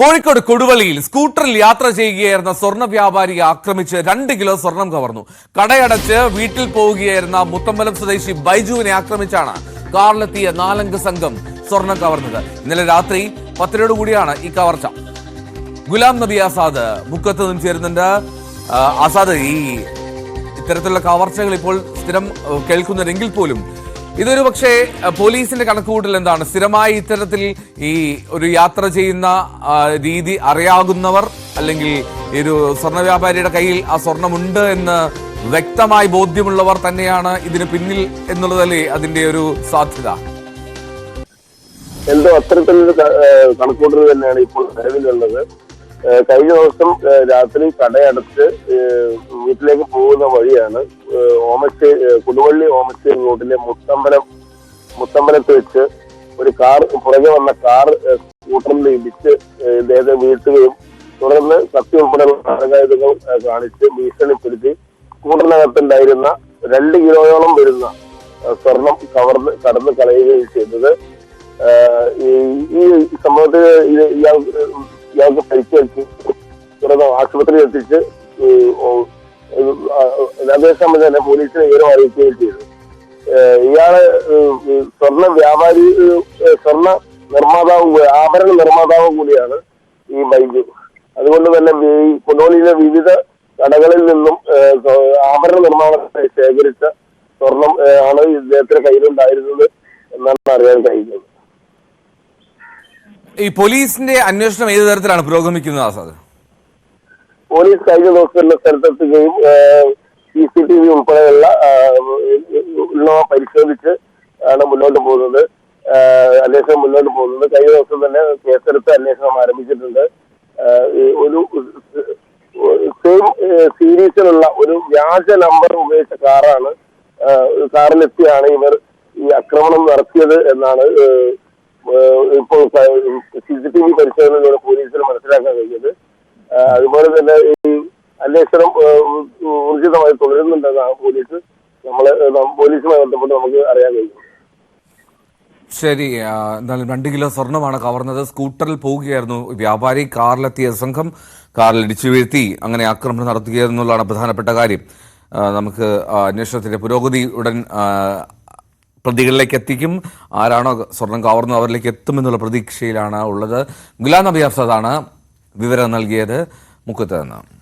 കോഴിക്കോട് കൊടുവള്ളിയിൽ സ്കൂട്ടറിൽ യാത്ര ചെയ്യുകയായിരുന്ന സ്വർണ വ്യാപാരിയെ ആക്രമിച്ച് രണ്ട് കിലോ സ്വർണം കവർന്നു. കടയടച്ച് വീട്ടിൽ പോവുകയായിരുന്ന മുത്തമ്പലം സ്വദേശി ബൈജുവിനെ ആക്രമിച്ചാണ് കാറിലെത്തിയ നാലംഗ സംഘം സ്വർണം കവർന്നത്. ഇന്നലെ രാത്രി പത്തരയോട് കൂടിയാണ് ഈ കവർച്ച. ഗുലാം നബി ആസാദ് മുക്കത്ത് നിന്നും ചേരുന്നുണ്ട്. ആസാദ് ഈ ഇത്തരത്തിലുള്ള കവർച്ചകൾ ഇപ്പോൾ സ്ഥിരം ഏഹ്, കേൾക്കുന്നുണ്ടെങ്കിൽ പോലും ഇതൊരു പക്ഷേ പോലീസിന്റെ കണക്കുകൂട്ടൽ എന്താണ്? സ്ഥിരമായി ഇത്തരത്തിൽ ഈ ഒരു യാത്ര ചെയ്യുന്ന രീതി അറിയാകുന്നവർ അല്ലെങ്കിൽ ഒരു സ്വർണ വ്യാപാരിയുടെ കയ്യിൽ ആ സ്വർണമുണ്ട് എന്ന് വ്യക്തമായി ബോധ്യമുള്ളവർ തന്നെയാണ് ഇതിന് പിന്നിൽ എന്നുള്ളതല്ലേ അതിന്റെ ഒരു സാധ്യത? എന്തോ അത്തരത്തിലൊരു കണക്കൂട്ടൽ തന്നെയാണ് ഇപ്പോൾ നിലവിലുള്ളത്. കഴിഞ്ഞ ദിവസം രാത്രി കടയടച്ച് വീട്ടിലേക്ക് പോകുന്ന വഴിയാണ് ഓമശ്ശേ കൊടുവള്ളി ഓമശ്ശേരി റോഡിലെ മുത്തമ്പലം മുത്തമ്പലത്ത് വെച്ച് ഒരു കാർ പുറകെ വന്ന കാർ സ്കൂട്ടറിൽ ഇടിച്ച് ഇദ്ദേഹത്തെ വീഴ്ത്തുകയും തുടർന്ന് കത്തി ഉൾപ്പെടെയുള്ള മാരകായുധങ്ങൾ ഏഹ് കാണിച്ച് ഭീഷണിപ്പെടുത്തി സ്കൂട്ടറിനകത്തുണ്ടായിരുന്ന രണ്ട് കിലോയോളം വരുന്ന സ്വർണം കവർന്ന് കടന്ന് കളയുകയും ചെയ്തത്. ഈ സംഭവത്തിൽ ഇയാൾ ഇയാൾക്ക് പരിക്കേൽപ്പിച്ചു തുടർന്ന് ആശുപത്രിയിൽ എത്തിച്ച് അതേസമയം തന്നെ പോലീസിനെ വിവരം അറിയിക്കുകയും ചെയ്തു. ഇയാൾ സ്വർണ വ്യാപാരി സ്വർണ നിർമ്മാതാവ് ആഭരണ നിർമ്മാതാവ് കൂടിയാണ് ഈ ബൈജു അതുകൊണ്ട് തന്നെ ഈ കൊണ്ടോളിയിലെ വിവിധ കടകളിൽ നിന്നും ആഭരണ നിർമ്മാണത്തെ ശേഖരിച്ച സ്വർണം ആണ് ഇദ്ദേഹത്തിന്റെ കയ്യിലുണ്ടായിരുന്നത് എന്നാണ് അറിയാൻ കഴിയുന്നത് ഈ പോലീസിന്റെ അന്വേഷണം ഏത് തരത്തിലാണ് പുരോഗമിക്കുന്നത് ആസാദ്? പോലീസ് കഴിഞ്ഞ ദിവസം തന്നെ സ്ഥലത്തെത്തുകയും സി സി ടി വി ഉൾപ്പെടെയുള്ള ഉള്ളവ പരിശോധിച്ച് ആണ് മുന്നോട്ട് പോകുന്നത്. അന്വേഷണം മുന്നോട്ട് പോകുന്നത്. കഴിഞ്ഞ ദിവസം തന്നെ കേസെടുത്ത് അന്വേഷണം ആരംഭിച്ചിട്ടുണ്ട്. ഒരു സെയിം സീരീസിലുള്ള ഒരു വ്യാജ നമ്പർ ഉപയോഗിച്ച കാറാണ് കാറിലെത്തിയാണ് ഇവർ ഈ ആക്രമണം നടത്തിയത് എന്നാണ് ഇപ്പോൾ സി സി ടി വി പരിശോധനയിലൂടെ പോലീസിന് മനസ്സിലാക്കാൻ കഴിഞ്ഞത്. അതുപോലെ തന്നെ ഈ അന്വേഷണം ഊർജിതമായി തുടരുന്നുണ്ടെന്നാണ് പോലീസ് നമ്മൾ പോലീസുമായി ബന്ധപ്പെട്ട് നമുക്ക് അറിയാൻ കഴിയും. ശരി എന്നാലും രണ്ട് കിലോ സ്വർണമാണ് കവർന്നത്. സ്കൂട്ടറിൽ പോവുകയായിരുന്നു വ്യാപാരി. കാറിലെത്തിയ സംഘം കാറിൽ ഇടിച്ചു വീഴ്ത്തി അങ്ങനെ ആക്രമണം നടത്തുകയെന്നുള്ളതാണ് പ്രധാനപ്പെട്ട കാര്യം. നമുക്ക് അന്വേഷണത്തിന്റെ പുരോഗതി ഉടൻ പ്രതികളിലേക്ക് എത്തിക്കും. ആരാണോ സ്വർണം കവർന്നു അവരിലേക്ക് എത്തുമെന്നുള്ള പ്രതീക്ഷയിലാണ് ഉള്ളത്. ഗുലാം നബി അഫ്സദാണ് വിവരം നൽകിയത്. മുക്കത്ത് നിന്ന്.